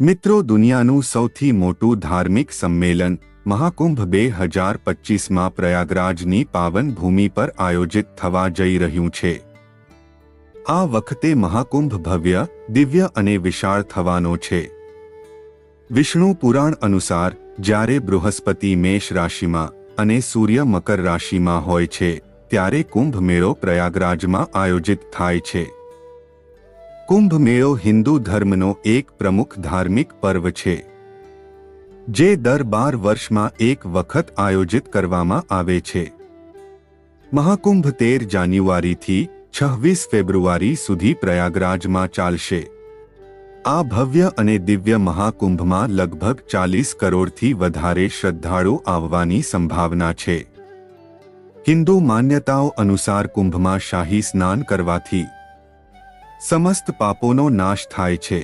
મિત્રો, દુનિયાનું સૌથી મોટું ધાર્મિક સંમેલન મહાકુંભ બે હજાર પચીસમાં પ્રયાગરાજની પાવન ભૂમિ પર આયોજિત થવા જઈ રહ્યું છે. આ વખતે મહાકુંભ ભવ્ય, દિવ્ય અને વિશાળ થવાનો છે. વિષ્ણુ પુરાણ અનુસાર, જ્યારે બૃહસ્પતિ મેષ રાશિમાં અને સૂર્ય મકર રાશિમાં હોય છે, ત્યારે કુંભ મેળો પ્રયાગરાજમાં આયોજિત થાય છે. કુંભ મેળો હિન્દુ ધર્મનો એક પ્રમુખ ધાર્મિક પર્વ છે, જે દર બાર વર્ષમાં એક વખત આયોજિત કરવામાં આવે છે. મહાકુંભ તેર જાન્યુઆરીથી છવ્વીસ ફેબ્રુઆરી સુધી પ્રયાગરાજમાં ચાલશે. આ ભવ્ય અને દિવ્ય મહાકુંભમાં લગભગ ચાલીસ કરોડથી વધારે શ્રદ્ધાળુ આવવાની સંભાવના છે. હિન્દુ માન્યતાઓ અનુસાર કુંભમાં શાહી સ્નાન કરવાથી સમસ્ત પાપોનો નાશ થાય છે.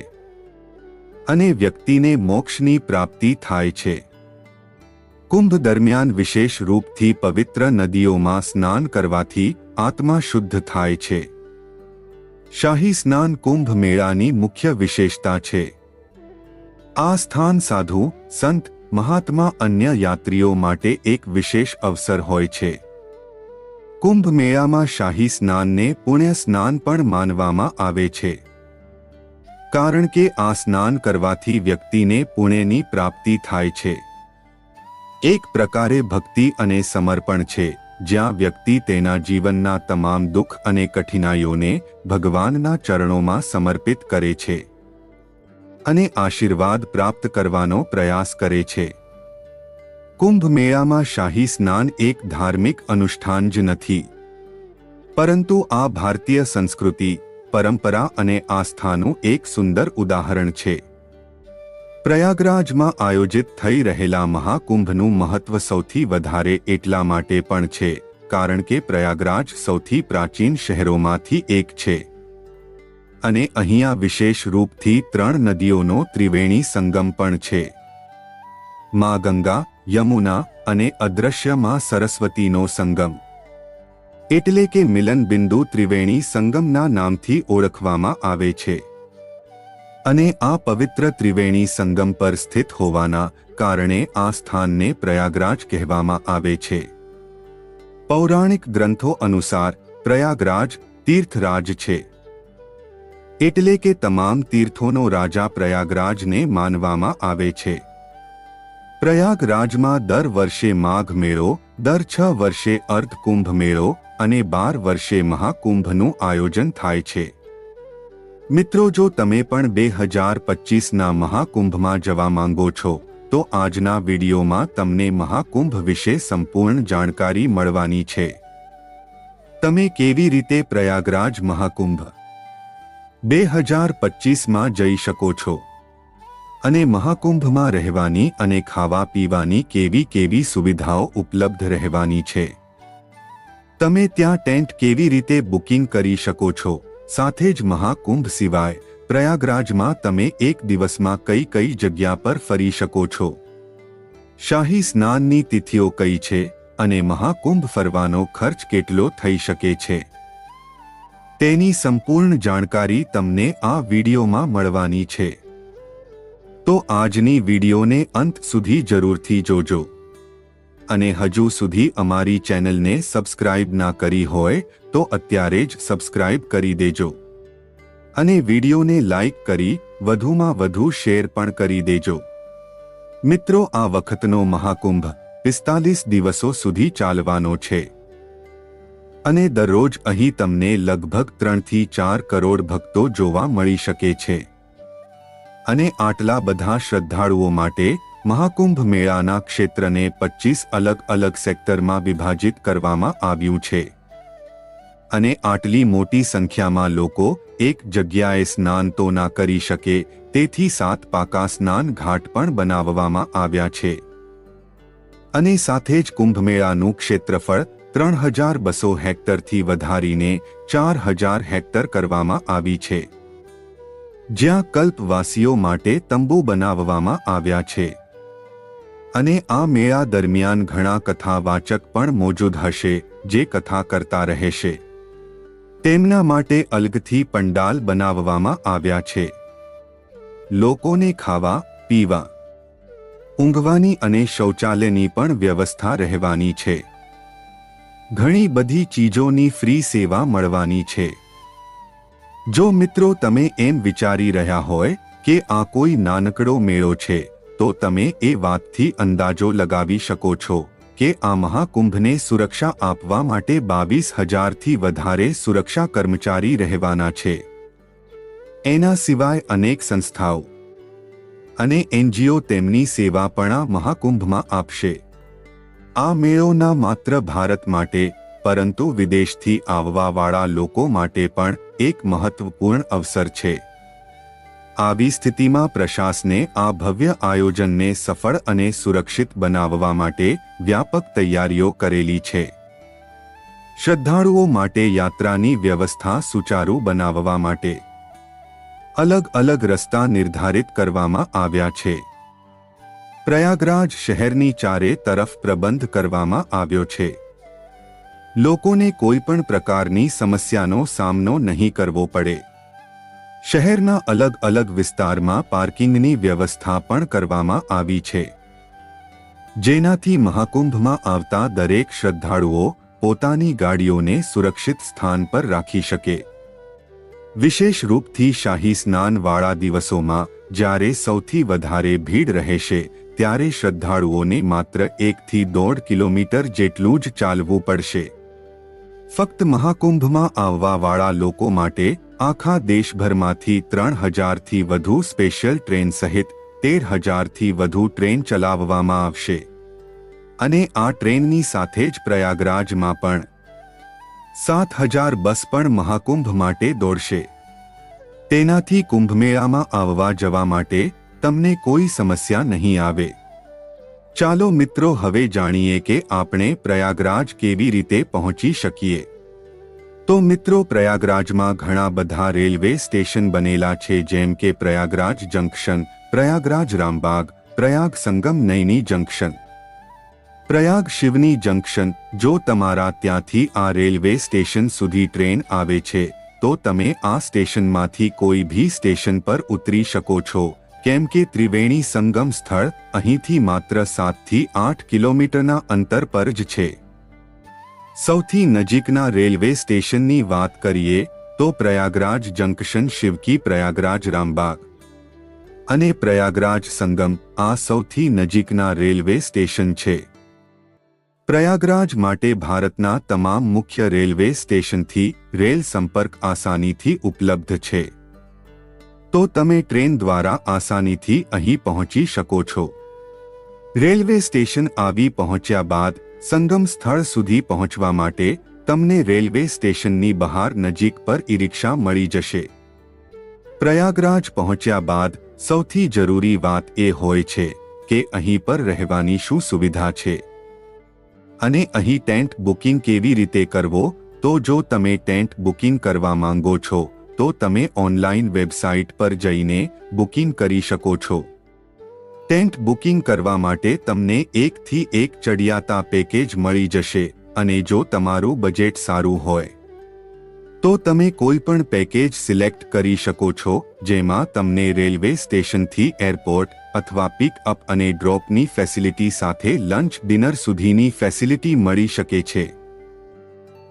અને વ્યક્તિને મોક્ષની પ્રાપ્તિ થાય છે. કુંભ દરમિયાન વિશેષ રૂપથી પવિત્ર નદીઓમાં સ્નાન કરવાથી આત્મા શુદ્ધ થાય છે. શાહી સ્નાન કુંભ મેળાની મુખ્ય વિશેષતા છે. આ સ્થાન સાધુ, સંત, મહાત્મા અન્ય યાત્રીઓ માટે એક વિશેષ અવસર હોય છે. કુંભ મેળામાં શાહી સ્નાનને પુણ્ય સ્નાન પણ માનવામાં આવે છે. કારણ કે આ સ્નાન કરવાથી વ્યક્તિને પુણ્યની પ્રાપ્તિ થાય છે. એક પ્રકારે ભક્તિ અને સમર્પણ છે, જ્યાં વ્યક્તિ તેના જીવનના તમામ દુઃખ અને કઠિનાઈઓને ભગવાનના ચરણોમાં સમર્પિત કરે છે અને આશીર્વાદ પ્રાપ્ત કરવાનો પ્રયાસ કરે છે. કુંભ મેળામાં શાહી સ્નાન એક ધાર્મિક અનુષ્ઠાન જ નથી. પરંતુ આ ભારતીય સંસ્કૃતિ, પરંપરા અને આસ્થાનું એક સુંદર ઉદાહરણ છે. પ્રયાગરાજમાં આયોજિત થઈ રહેલા મહાકુંભનું મહત્વ સૌથી વધારે એટલા માટે પણ છે, કારણ કે પ્રયાગરાજ સૌથી પ્રાચીન શહેરોમાંથી એક છે. અને અહીંયા વિશેષ રૂપથી ત્રણ નદીઓનો ત્રિવેણી સંગમ પણ છે. મા ગંગા યમુના અને અદ્રશ્યમાં સરસ્વતીનો સંગમ. એટલે કે મિલન બિંદુ ત્રિવેણી સંગમના નામથી ઓળખવામાં આવે છે. અને આ પવિત્ર ત્રિવેણી સંગમ પર સ્થિત હોવાના કારણે આ સ્થાનને પ્રયાગરાજ કહેવામાં આવે છે. પૌરાણિક ગ્રંથો અનુસાર પ્રયાગરાજ તીર્થરાજ છે. એટલે કે તમામ તીર્થોનો રાજા પ્રયાગરાજને માનવામાં આવે છે. પ્રયાગરાજમાં દર વર્ષે માઘ મેળો, દર છ વર્ષે અર્ધકુંભ મેળો અને બાર વર્ષે મહાકુંભનું આયોજન થાય છે. મિત્રો, જો તમે પણ બે હજાર પચીસના મહાકુંભમાં જવા માંગો છો, તો આજના વિડીયોમાં તમને મહાકુંભ વિશે સંપૂર્ણ જાણકારી મળવાની છે. તમે કેવી રીતે પ્રયાગરાજ મહાકુંભ બે હજાર પચીસમાં જઈ શકો છો? અને મહાકુંભમાં રહેવાની અને ખાવા પીવાની કેવી કેવી સુવિધાઓ ઉપલબ્ધ રહેવાની છે? તમે ત્યાં ટેન્ટ કેવી રીતે બુકિંગ કરી શકો છો? સાથે જ મહાકુંભ સિવાય પ્રયાગરાજમાં તમે એક દિવસમાં કઈ કઈ જગ્યા પર ફરી શકો છો? શાહી સ્નાનની તિથિઓ કઈ છે અને મહાકુંભ ફરવાનો ખર્ચ કેટલો થઈ શકે છે? તેની સંપૂર્ણ જાણકારી તમને આ વિડીયોમાં મળવાની છે. તો આજની વિડીયોને અંત સુધી જરૂરથી જોજો. અને હજુ સુધી અમારી ચેનલને સબસ્ક્રાઇબ ના કરી હોય, તો અત્યારે જ સબસ્ક્રાઇબ કરી દેજો. અને વિડીયોને લાઇક કરી વધુમાં વધુ શેર પણ કરી દેજો. મિત્રો, આ વખતનો મહાકુંભ પિસ્તાલીસ દિવસો સુધી ચાલવાનો છે. અને દરરોજ અહીં તમને લગભગ ત્રણથી ચાર કરોડ ભક્તો જોવા મળી શકે છે. અને આટલા બધા શ્રદ્ધાળુઓ માટે મહાકુંભ મેળાના ક્ષેત્રને પચીસ અલગ અલગ સેક્ટરમાં વિભાજિત કરવામાં આવ્યું છે. અને આટલી મોટી સંખ્યામાં લોકો એક જગ્યાએ સ્નાન તો ના કરી શકે, તેથી સાત પાકા સ્નાન ઘાટ પણ બનાવવામાં આવ્યા છે. અને સાથે જ કુંભમેળાનું ક્ષેત્રફળ ત્રણ હજાર બસો હેક્ટરથી વધારીને ચાર હજાર હેક્ટર કરવામાં આવી છે. જ્યાં કલ્પવાસીઓ માટે તંબુ બનાવવામાં આવ્યા છે. અને આ મેળા દરમિયાન ઘણા કથાવાચક પણ મોજૂદ હશે, જે કથા કરતા રહેશે. તેમના માટે અલગથી પંડાલ બનાવવામાં આવ્યા છે. લોકોને ખાવા, પીવા, ઊંઘવાની અને શૌચાલયની પણ વ્યવસ્થા રહેવાની છે. ઘણી બધી ચીજોની ફ્રી સેવા મળવાની છે. જો મિત્રો તમે એમ વિચારી રહ્યા હોય કે આ કોઈ નાનકડો મેળો છે, તો તમે એ વાતથી અંદાજો લગાવી શકો છો કે આ મહાકુંભને સુરક્ષા આપવા માટે બાવીસ હજારથી વધારે સુરક્ષા કર્મચારી રહેવાના છે. એના સિવાય અનેક સંસ્થાઓ અને એનજીઓ તેમની સેવા પણ આ મહાકુંભમાં આપશે. આ મેળો ના માત્ર ભારત માટે, પરંતુ વિદેશથી આવવાવાળા લોકો માટે પણ એક મહત્વપૂર્ણ અવસર છે. આવી સ્થિતિમાં પ્રશાસને આ ભવ્ય આયોજનને સફળ અને સુરક્ષિત બનાવવા માટે વ્યાપક તૈયારીઓ કરેલી છે. શ્રદ્ધાળુઓ માટે યાત્રાની વ્યવસ્થા સુચારુ બનાવવા માટે અલગ અલગ રસ્તા નિર્ધારિત કરવામાં આવ્યા છે. પ્રયાગરાજ શહેરની ચારે તરફ પ્રબંધ કરવામાં આવ્યો છે. લોકોને કોઈ પણ પ્રકારની સમસ્યાનો સામનો નહીં કરવો પડે. શહેરના અલગ અલગ વિસ્તારમાં પાર્કિંગની વ્યવસ્થા પણ કરવામાં આવી છે. જેનાથી મહાકુંભમાં આવતા દરેક શ્રદ્ધાળુઓ પોતાની ગાડીઓને સુરક્ષિત સ્થાન પર રાખી શકે. વિશેષ રૂપથી શાહી સ્નાનવાળા દિવસોમાં જ્યારે સૌથી વધારે ભીડ રહેશે, ત્યારે શ્રદ્ધાળુઓને માત્ર એકથી દોઢ કિલોમીટર જેટલું જ ચાલવું પડશે. ફક્ત મહાકુંભમાં આવવાવાળા લોકો માટે આખા દેશભરમાંથી ત્રણ હજારથી વધુ સ્પેશિયલ ટ્રેન સહિત તેર હજારથી વધુ ટ્રેન ચલાવવામાં આવશે. અને આ ટ્રેનની સાથે જ પ્રયાગરાજમાં પણ સાત હજાર બસ પણ મહાકુંભ માટે દોડશે. તેનાથી કુંભમેળામાં આવવા જવા માટે તમને કોઈ સમસ્યા નહીં આવે. ચાલો મિત્રો હવે જાણીએ કે આપણે પ્રયાગરાજ કેવી રીતે પહોંચી શકીએ. તો મિત્રો પ્રયાગરાજમાં ઘણા બધા રેલવે સ્ટેશન બનેલા છે જેમ કે Prayagraj junction, Prayagraj Rambagh, Prayag Sangam Naini junction. Prayag Shivki junction, જો તમારા ત્યાંથી આ રેલવે સ્ટેશન સુધી ટ્રેન આવે છે, તો તમે આ સ્ટેશનમાંથી કોઈ ભી સ્ટેશન પર ઉતરી શકો છો. કેમ કે ત્રિવેણી સંગમ સ્થળ અહીંથી માત્ર સાતથી આઠ કિલોમીટરના અંતર પર જ છે. સૌથી નજીકના રેલવે સ્ટેશનની વાત કરીએ તો પ્રયાગરાજ જંકશન શિવકી પ્રયાગરાજ રામબાગ અને પ્રયાગરાજ સંગમ આ સૌથી નજીકના રેલવે સ્ટેશન છે. પ્રયાગરાજ માટે ભારતના તમામ મુખ્ય રેલવે સ્ટેશનથી રેલ સંપર્ક આસાનીથી ઉપલબ્ધ છે. તો તમે ટ્રેન દ્વારા આસાનીથી અહીં પહોંચી શકો છો. રેલવે સ્ટેશન આવી પહોંચ્યા બાદ સંગમ સ્થળ સુધી પહોંચવા માટે તમને રેલવે સ્ટેશનની બહાર નજીક પર ઈ રિક્ષા મળી જશે. પ્રયાગરાજ પહોંચ્યા બાદ સૌથી જરૂરી વાત એ હોય છે કે અહીં પર રહેવાની શું સુવિધા છે. અને અહીં ટેન્ટ બુકિંગ કેવી રીતે કરવો, તો જો તમે ટેન્ટ બુકિંગ કરવા માંગો છો તો તમે ઓનલાઈન વેબસાઇટ પર જઈને બુકિંગ કરી શકો છો. ટેન્ટ બુકિંગ કરવા માટે તમને એકથી એક ચડિયાતા પેકેજ મળી જશે અને જો તમારું બજેટ સારું હોય, તો તમે કોઈ પણ પેકેજ સિલેક્ટ કરી શકો છો, જેમાં તમને રેલવે સ્ટેશનથી એરપોર્ટ અથવા પિક અપ અને ડ્રોપની ફેસિલિટી સાથે લંચ, ડિનર સુધીની ફેસિલિટી મળી શકે છે.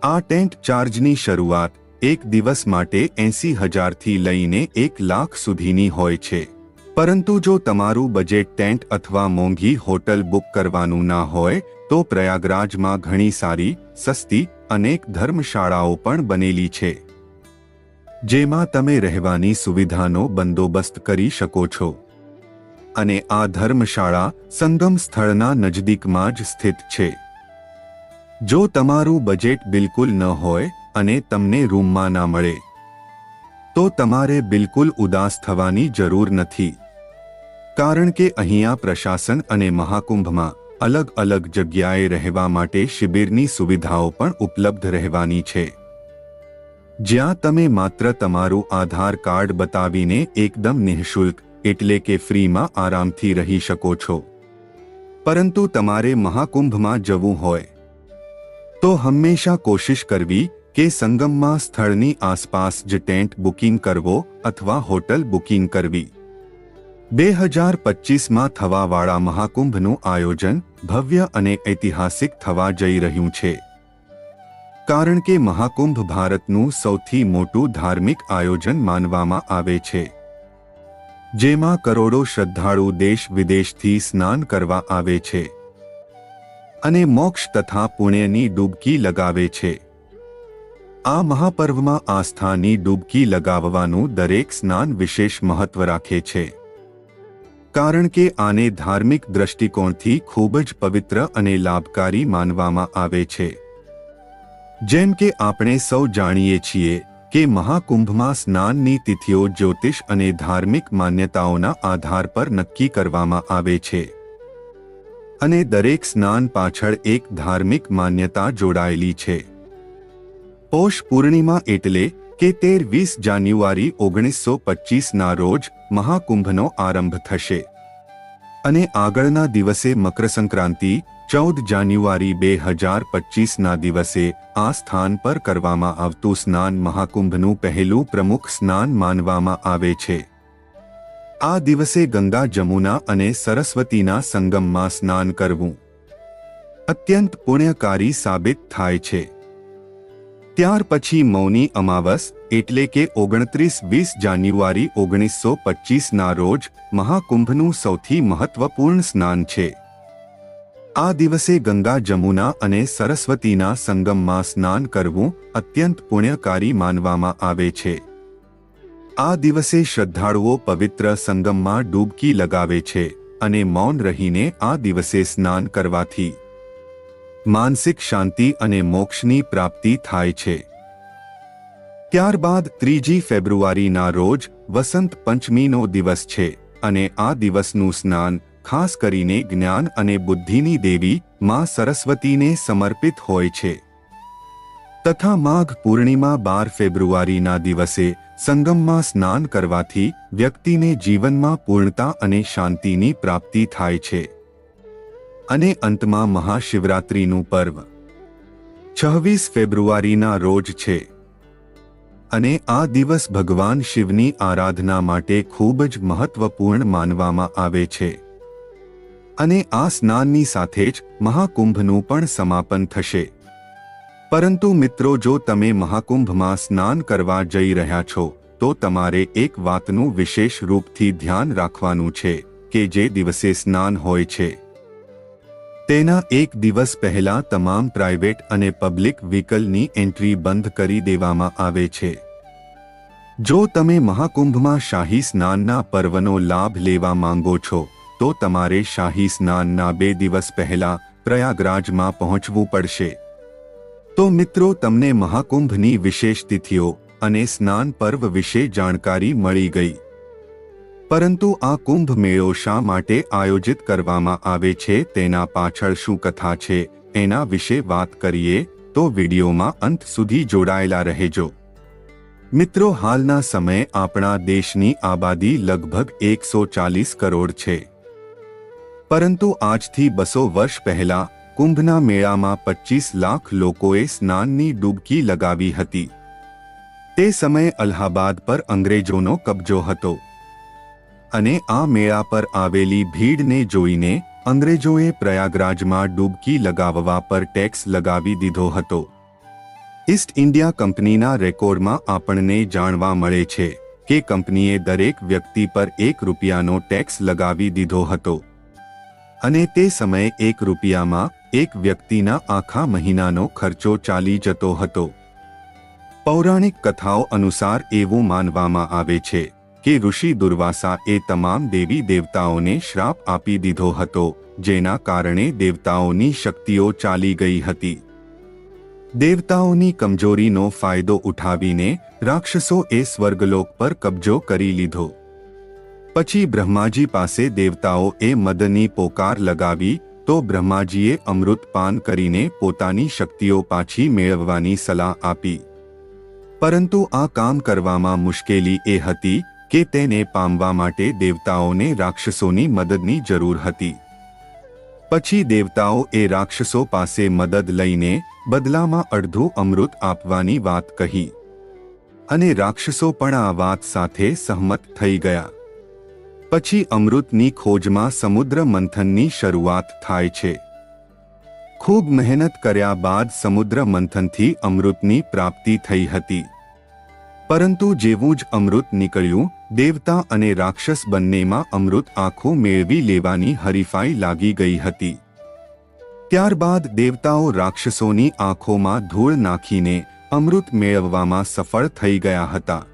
આ ટેન્ટ ચાર્જની શરૂઆત એક દિવસ માટે એંસી હજારથી લઈને એક લાખ સુધીની હોય છે. પરંતુ જો તમારું બજેટ ટેન્ટ અથવા મોંઘી હોટલ બુક કરવાનું ના હોય, તો પ્રયાગરાજમાં ઘણી સારી, સસ્તી અનેક ધર્મશાળાઓ પણ બનેલી છે. જેમાં તમે રહેવાની સુવિધાનો બંદોબસ્ત કરી શકો છો. અને આ ધર્મશાળા સંગમ સ્થળના નજદીકમાં જ સ્થિત છે. જો તમારું બજેટ બિલકુલ ન હોય અને તમને રૂમમાં ના મળે. તો તમારે બિલકુલ ઉદાસ થવાની જરૂર નથી. કારણ કે અહીંયા પ્રશાસન અને મહાકુંભમાં અલગ અલગ જગ્યાએ રહેવા માટે શિબિરની સુવિધાઓ પણ ઉપલબ્ધ રહેવાની છે. જ્યાં તમે માત્ર તમારું આધાર કાર્ડ બતાવીને એકદમ નિઃશુલ્ક એટલે કે ફ્રીમાં આરામથી રહી શકો છો. પરંતુ તમારે મહાકુંભમાં જવું હોય. તો હંમેશા કોશિશ કરવી કે સંગમમાં સ્થળની આસપાસ જ ટેન્ટ બુકિંગ કરવો અથવા હોટલ બુકિંગ કરવી. બે હજાર પચીસમાં થવાવાળા મહાકુંભનું આયોજન ભવ્ય અને ઐતિહાસિક થવા જઈ રહ્યું છે. કારણ કે મહાકુંભ ભારતનું સૌથી મોટું ધાર્મિક આયોજન માનવામાં આવે છે. જેમાં કરોડો શ્રદ્ધાળુ દેશ વિદેશથી સ્નાન કરવા આવે છે. અને મોક્ષ તથા પુણ્યની ડૂબકી લગાવે છે. આ મહાપર્વમાં આસ્થાની ડૂબકી લગાવવાનું દરેક સ્નાન વિશેષ મહત્વ રાખે છે. કારણ કે આને ધાર્મિક દ્રષ્ટિકોણથી ખૂબ જ પવિત્ર અને લાભકારી માનવામાં આવે છે. જેમ કે આપણે સૌ જાણીએ છીએ કે મહાકુંભમાં સ્નાનની તિથિઓ જ્યોતિષ અને ધાર્મિક માન્યતાઓના આધાર પર નક્કી કરવામાં આવે છે. અને દરેક સ્નાન પાછળ એક ધાર્મિક માન્યતા જોડાયેલી છે. પોષ પૂર્ણિમા એટલે કે તેર વીસ જાન્યુઆરી ઓગણીસો પચીસના રોજ મહાકુંભનો આરંભ થશે. અને આગળના દિવસે મકરસંક્રાંતિ, ચૌદ જાન્યુઆરી બે હજાર પચીસના દિવસે આ સ્થાન પર કરવામાં આવતું સ્નાન મહાકુંભનું પહેલું પ્રમુખ સ્નાન માનવામાં આવે છે. આ દિવસે ગંગા જમુના અને સરસ્વતીના સંગમમાં સ્નાન કરવું અત્યંત પુણ્યકારી સાબિત થાય છે. ત્યાર પછી મૌની અમાવસ એટલે કે ઓગણત્રીસ વીસ જાન્યુઆરી ઓગણીસો પચીસના રોજ મહાકુંભનું સૌથી મહત્વપૂર્ણ સ્નાન છે. આ દિવસે ગંગા જમુના અને સરસ્વતીના સંગમમાં સ્નાન કરવું અત્યંત પુણ્યકારી માનવામાં આવે છે. આ દિવસે શ્રદ્ધાળુઓ પવિત્ર સંગમમાં ડૂબકી લગાવે છે અને મૌન રહીને આ દિવસે સ્નાન કરવાથી માનસિક શાંતિ અને મોક્ષની પ્રાપ્તિ થાય છે. ત્યારબાદ ત્રીજી ફેબ્રુઆરીના રોજ વસંત પંચમીનો દિવસ છે અને આ દિવસનું સ્નાન ખાસ કરીને જ્ઞાન અને બુદ્ધિની દેવી માં સરસ્વતીને સમર્પિત હોય છે. તથા માઘ પૂર્ણિમા બાર ફેબ્રુઆરીના દિવસે સંગમમાં સ્નાન કરવાથી વ્યક્તિને જીવનમાં પૂર્ણતા અને શાંતિની પ્રાપ્તિ થાય છે. અને અંતમાં મહાશિવરાત્રિનું પર્વ. છવ્વીસ ફેબ્રુઆરીના રોજ છે. અને આ દિવસ ભગવાન શિવની આરાધના માટે ખૂબ જ મહત્વપૂર્ણ માનવામાં આવે છે. અને આ સ્નાનની સાથે જ મહાકુંભનું પણ સમાપન થશે. પરંતુ મિત્રો જો તમે મહાકુંભમાં સ્નાન કરવા જઈ રહ્યા છો, તો તમારે એક વાતનું વિશેષ રૂપથી ધ્યાન રાખવાનું છે, કે જે દિવસે સ્નાન હોય છે. તેના એક દિવસ પહેલા તમામ પ્રાઇવેટ અને પબ્લિક વ્હીકલની એન્ટ્રી બંધ કરી દેવામાં આવે છે. જો તમે મહાકુંભમાં શાહી સ્નાનના પર્વનો લાભ લેવા માંગો છો, તો તમારે શાહી સ્નાનના બે દિવસ પહેલા પ્રયાગરાજમાં પહોંચવું પડશે. તો મિત્રો, તમને મહાકુંભની વિશેષ તિથિઓ અને સ્નાન પર્વ વિશે જાણકારી મળી ગઈ. પરંતુ આ કુંભ મેળો શા માટે આયોજિત કરવામાં આવે છે, તેના પાછળ શું કથા છે, એના વિશે વાત કરીએ, તો વિડીયોમાં અંત સુધી જોડાયેલા રહેજો. મિત્રો, હાલના સમયે આપણા દેશની આબાદી લગભગ એકસો ચાલીસ કરોડ છે. પરંતુ આજથી બસો વર્ષ પહેલા કુંભના મેળામાં પચીસ લાખ લોકોએ સ્નાનની ડૂબકી લગાવી હતી. તે સમયે અલ્હાબાદ પર અંગ્રેજોનો કબજો હતો. અને આ મેળા પર આવેલી ભીડને જોઈને અંગ્રેજોએ પ્રયાગરાજમાં ડૂબકી લગાવવા પર ટેક્સ લગાવી દીધો હતો. ઈસ્ટ ઇન્ડિયા કંપનીના રેકોર્ડમાં આપણને જાણવા મળે છે કે કંપનીએ દરેક વ્યક્તિ પર એક રૂપિયાનો ટેક્સ લગાવી દીધો હતો. અને તે સમયે એક રૂપિયામાં એક વ્યક્તિના આખા મહિનાનો ખર્ચો ચાલી જતો હતો. પૌરાણિક કથાઓ અનુસાર એવું માનવામાં આવે છે કે ઋષિ દુર્વાસા એ તમામ દેવી દેવતાઓને શ્રાપ આપી દીધો હતો, જેના કારણે દેવતાઓની શક્તિઓ ચાલી ગઈ હતી. દેવતાઓની કમજોરીનો ફાયદો ઉઠાવીને રાક્ષસો એ સ્વર્ગલોક પર કબજો કરી લીધો. પછી બ્રહ્માજી પાસે દેવતાઓ એ મદની પોકાર લગાવી, તો બ્રહ્માજીએ અમૃતપાન કરીને પોતાની શક્તિઓ પાછી મેળવવાની સલાહ આપી. પરંતુ આ કામ કરવામાં મુશ્કેલી એ હતી કે તેને પામવા માટે દેવતાઓને રાક્ષસોની મદદની જરૂર હતી. પછી દેવતાઓ એ રાક્ષસો પાસે મદદ લઈને બદલામાં અડધું અમૃત આપવાની વાત કહી. અને રાક્ષસો પણ આ વાત સાથે સહમત થઈ ગયા. પછી અમૃતની ખોજમાં સમુદ્ર મંથનની શરૂઆત થાય છે. ખૂબ મહેનત કર્યા બાદ સમુદ્ર મંથનથી અમૃતની પ્રાપ્તિ થઈ હતી. પરંતુ જેવું જ અમૃત નીકળ્યું, દેવતા અને રાક્ષસ બંનેમાં અમૃત આંખો મેળવી લેવાની હરીફાઈ લાગી ગઈ હતી. ત્યારબાદ દેવતાઓ રાક્ષસોની આંખોમાં ધૂળ નાખીને અમૃત મેળવવામાં સફળ થઈ ગયા હતા.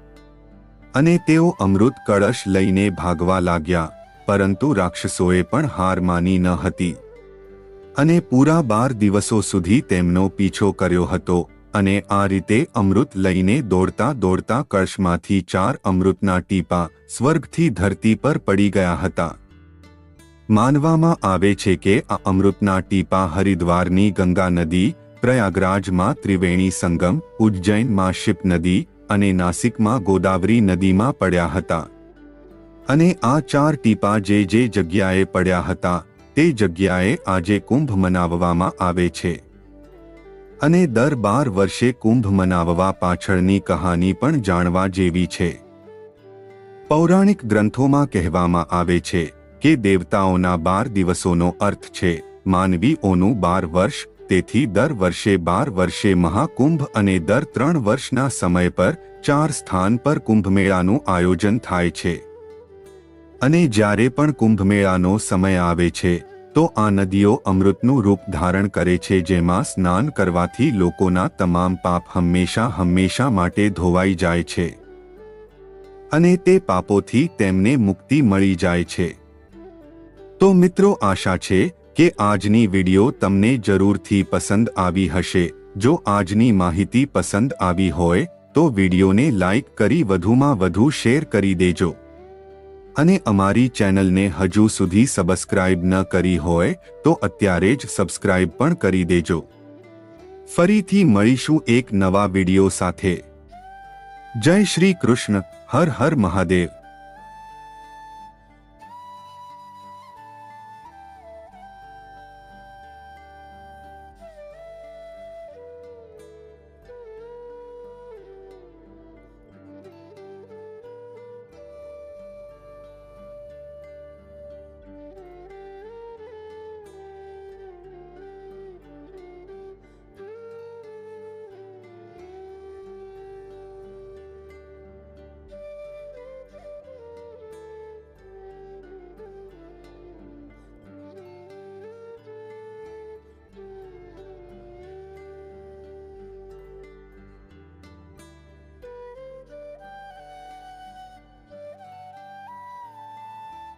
અને તેઓ અમૃત કળશ લઈને ભાગવા લાગ્યા, પરંતુ રાક્ષસોએ પણ હાર માની ન હતી. અને પૂરા બાર દિવસો સુધી તેમનો પીછો કર્યો હતો. અને આ રીતે અમૃત લઈને દોડતા દોડતા કળશમાંથી ચાર અમૃતના ટીપા સ્વર્ગથી ધરતી પર પડી ગયા હતા. માનવામાં આવે છે કે આ અમૃતના ટીપા હરિદ્વારની ગંગા નદી, પ્રયાગરાજમાં ત્રિવેણી સંગમ ઉજ્જૈનમાં શિપ નદી અને નાસિકમાં ગોદાવરી નદીમાં પડ્યા હતા. અને આ ચાર ટીપા જે જે જગ્યાએ પડ્યા હતા, તે જગ્યાએ આજે કુંભ મનાવવામાં આવે છે. અને દર બાર વર્ષે કુંભ મનાવવા પાછળની કહાની પણ જાણવા જેવી છે. પૌરાણિક ગ્રંથોમાં કહેવામાં આવે છે કે દેવતાઓના બાર દિવસોનો અર્થ છે માનવીઓનું બાર વર્ષ, તેથી દર વર્ષે બાર વર્ષે મહાકુંભ અને દર ત્રણ વર્ષના સમય પર ચાર સ્થાન પર કુંભમેળાનું આયોજન થાય છે. અને જ્યારે પણ કુંભમેળાનો સમય આવે છે તો આ નદીઓ અમૃતનું રૂપ ધારણ કરે છે, જેમાં સ્નાન કરવાથી લોકોના તમામ પાપ હંમેશા હંમેશા માટે ધોવાઈ જાય છે. અને તે પાપોથી તેમને મુક્તિ મળી જાય છે. તો મિત્રો, આશા છે કે આજની વિડિયો તમને જરૂરથી પસંદ આવી હશે. જો આજની માહિતી પસંદ આવી હોય, તો વિડિયોને લાઈક કરી વધુમાં વધુ શેર કરી દેજો. અને અમારી ચેનલને હજુ સુધી સબસ્ક્રાઇબ ન કરી હોય, તો અત્યારે જ સબસ્ક્રાઇબ પણ કરી દેજો. ફરીથી મળીશું એક નવા વિડિયો સાથે. જય શ્રી કૃષ્ણ. હર હર મહાદેવ.